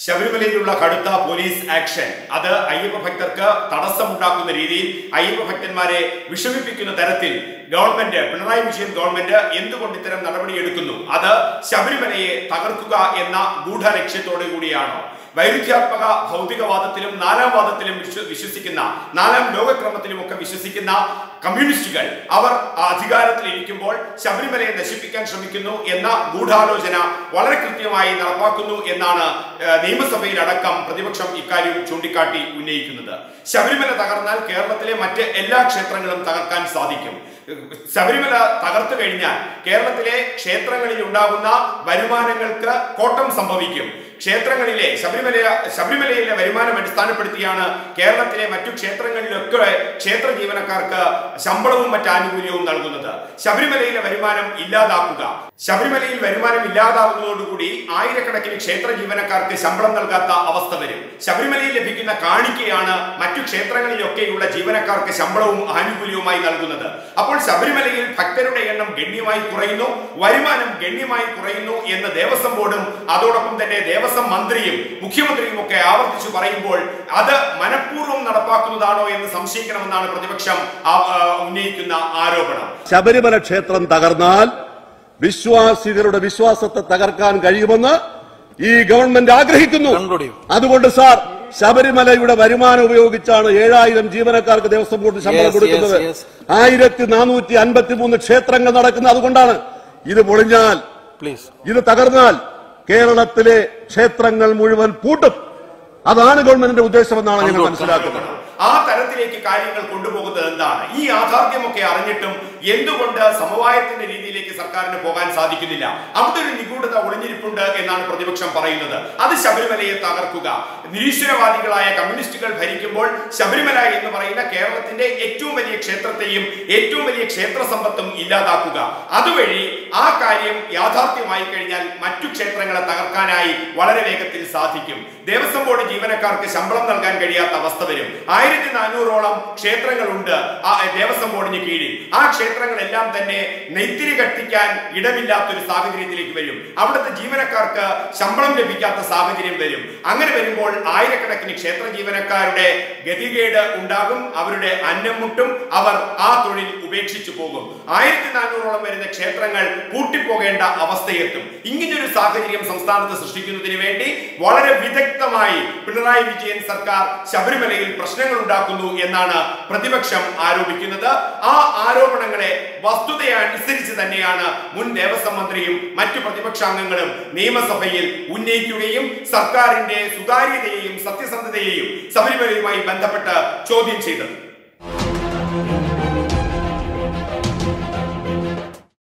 ശബരിമലയിലുള്ള കടുത്ത police action. അത് അയ്യപ്പ ഭക്തർക്ക് തടസ്സമുണ്ടാക്കുന്ന രീതിയിൽ അയ്യപ്പ ഭക്തന്മാരെ വിഷമിപ്പിക്കുന്ന തരത്തിൽ ഗവൺമെന്റ് പിണറായി വിജയൻ ഗവൺമെന്റ് എന്തുകൊണ്ട് ഇത്തരം നടപടി എടുക്കുന്നു അത് ശബരിമലയെ തകർക്കുക എന്ന ഗൂഢ ലക്ഷ്യത്തോടു കൂടിയാണോ വൈരുദ്ധ്യാത്മക ഭൗതികവാദത്തിലും നാലാം വാദത്തിലും വിശ്വ- വിശ്വസിക്കുന്ന നാലാം ലോകക്രമത്തിലും ഒക്കെ വിശ്വസിക്കുന്ന കമ്മ്യൂണിസ്റ്റുകൾ അവർ അധികാരത്തിൽ ഇരിക്കുമ്പോൾ ശബരിമലയെ നശിപ്പിക്കാൻ ശ്രമിക്കുന്നു എന്ന ഗൂഢാലോചന വളരെ കൃത്യമായി നടപ്പാക്കുന്നു എന്നാണ് നിയമസഭയിലടക്കം പ്രതിപക്ഷം ഇക്കാര്യം ചൂണ്ടിക്കാട്ടി ഉന്നയിക്കുന്നത്. ശബരിമല തകർന്നാൽ കേരളത്തിലെ മറ്റ് എല്ലാ ക്ഷേത്രങ്ങളും തകർക്കാൻ സാധിക്കും. ശബരിമല തകർത്തു കഴിഞ്ഞാൽ കേരളത്തിലെ ക്ഷേത്രങ്ങളിൽ ഉണ്ടാകുന്ന വരുമാനങ്ങൾക്ക് കോട്ടം സംഭവിക്കും. ക്ഷേത്രങ്ങളിലെ ശബരിമല ശബരിമലയിലെ വരുമാനം അടിസ്ഥാനപ്പെടുത്തിയാണ് കേരളത്തിലെ മറ്റു ക്ഷേത്രങ്ങളിലൊക്കെ ക്ഷേത്ര ജീവനക്കാർക്ക് ശമ്പളവും മറ്റ് ആനുകൂല്യവും നൽകുന്നത്. ശബരിമലയിലെ വരുമാനം ഇല്ലാതാക്കുക. ശബരിമലയിൽ വരുമാനം ഇല്ലാതാകുന്നതോടുകൂടി ആയിരക്കണക്കിന് ക്ഷേത്ര ജീവനക്കാർക്ക് ശമ്പളം നൽകാത്ത അവസ്ഥ വരും. ശബരിമലയിൽ ലഭിക്കുന്ന കാണിക്കയാണ് മറ്റു ക്ഷേത്രങ്ങളിലൊക്കെയുള്ള ജീവനക്കാർക്ക് ശമ്പളവും ആനുകൂല്യവുമായി നൽകുന്നത്. അപ്പോൾ ശബരിമലയിൽ ഭക്തരുടെ എണ്ണം ഗണ്യമായി കുറയുന്നു വരുമാനം ഗണ്യമായി കുറയുന്നു എന്ന് ദേവസ്വം ബോർഡും അതോടൊപ്പം തന്നെ ദേവസ്വം മന്ത്രിയും മുഖ്യമന്ത്രിയും ഒക്കെ ആവർത്തിച്ചു പറയുമ്പോൾ അത് മനഃപൂർവം നടപ്പാക്കുന്നതാണോ എന്ന് സംശയിക്കണമെന്നാണ് പ്രതിപക്ഷം ഉന്നയിക്കുന്ന ആരോപണം. ശബരിമല ക്ഷേത്രം തകർന്നാൽ വിശ്വാസികളുടെ വിശ്വാസത്തെ തകർക്കാൻ കഴിയുമെന്ന് ഈ ഗവൺമെന്റ് ആഗ്രഹിക്കുന്നു. അതുകൊണ്ട് സാർ ശബരിമലയുടെ വരുമാനം ഉപയോഗിച്ചാണ് ഏഴായിരം ജീവനക്കാർക്ക് ദേവസ്വം ബോർഡ് ശമ്പളം കൊടുക്കുന്നത്. ആയിരത്തി നാനൂറ്റി അൻപത്തി മൂന്ന് ക്ഷേത്രങ്ങൾ നടക്കുന്നത് അതുകൊണ്ടാണ് ഇത് പൊളിഞ്ഞാൽ പ്ലീസ് ഇത് തകർന്നാൽ കേരളത്തിലെ ക്ഷേത്രങ്ങൾ മുഴുവൻ പൂട്ടും. അതാണ് ഗവൺമെന്റിന്റെ ഉദ്ദേശമെന്നാണ് ഞങ്ങൾ മനസ്സിലാക്കുന്നത്. ആ തരത്തിലേക്ക് കാര്യങ്ങൾ കൊണ്ടുപോകുന്നത് എന്താണ്? ഈ യാഥാർത്ഥ്യമൊക്കെ അറിഞ്ഞിട്ടും എന്തുകൊണ്ട് സമവായത്തിന്റെ രീതിയിലേക്ക് സർക്കാരിന് പോകാൻ സാധിക്കുന്നില്ല? അവിടെ ഒരു നിഗൂഢത ഒളിഞ്ഞിരിപ്പുണ്ട് എന്നാണ് പ്രതിപക്ഷം പറയുന്നത്. അത് ശബരിമലയെ തകർക്കുക. നിരീശ്വരവാദികളായ കമ്മ്യൂണിസ്റ്റുകൾ ഭരിക്കുമ്പോൾ ശബരിമല എന്ന് പറയുന്ന കേരളത്തിന്റെ ഏറ്റവും വലിയ ക്ഷേത്രത്തെയും ഏറ്റവും വലിയ ക്ഷേത്ര സമ്പത്തും ഇല്ലാതാക്കുക. അതുവഴി ആ കാര്യം യാഥാർത്ഥ്യമായി കഴിഞ്ഞാൽ മറ്റു ക്ഷേത്രങ്ങളെ തകർക്കാനായി വളരെ വേഗത്തിൽ സാധിക്കും. ദേവസ്വം ബോർഡ് ജീവനക്കാർക്ക് ശമ്പളം നൽകാൻ കഴിയാത്ത അവസ്ഥ വരും. ആയിരത്തി നാനൂറോളം ക്ഷേത്രങ്ങളുണ്ട് ആ ദേവസ്വം ബോർഡിന് കീഴിൽ. ആ ക്ഷേത്രങ്ങളെല്ലാം തന്നെ നെയ്ത്തിരി കത്തിക്കാൻ ഇടമില്ലാത്തൊരു സാഹചര്യത്തിലേക്ക് വരും. അവിടുത്തെ ജീവനക്കാർക്ക് ശമ്പളം ലഭിക്കാത്ത സാഹചര്യം വരും. അങ്ങനെ വരുമ്പോൾ ആയിരക്കണക്കിന് ക്ഷേത്ര ജീവനക്കാരുടെ ഗതികേട് ഉണ്ടാകും. അവരുടെ അന്നം മുട്ടും അവർ ആ തൊഴിൽ ഉപേക്ഷിച്ചു പോകും. ആയിരത്തി നാനൂറോളം വരുന്ന ക്ഷേത്രങ്ങൾ പൂട്ടിപ്പോകേണ്ട അവസ്ഥയെത്തും. ഇങ്ങനെയൊരു സാഹചര്യം സംസ്ഥാനത്ത് സൃഷ്ടിക്കുന്നതിന് വേണ്ടി വളരെ വിദഗ്ധമായി പിണറായി വിജയൻ സർക്കാർ ശബരിമലയിൽ പ്രശ്നങ്ങൾ ഉണ്ടാക്കുന്നു എന്നാണ് പ്രതിപക്ഷം ആരോപിക്കുന്നത്. ആ ആരോപണങ്ങളെ വസ്തുതയനുസരിച്ച് തന്നെയാണ് മുൻ ദേവസ്വം മന്ത്രിയും മറ്റു പ്രതിപക്ഷാംഗങ്ങളും നിയമസഭയിൽ ഉന്നയിക്കുകയും സർക്കാരിന്റെ സുതാര്യതയെയും സത്യസന്ധതയെയും ശബരിമലയുമായി ബന്ധപ്പെട്ട് ചോദ്യം ചെയ്തത്.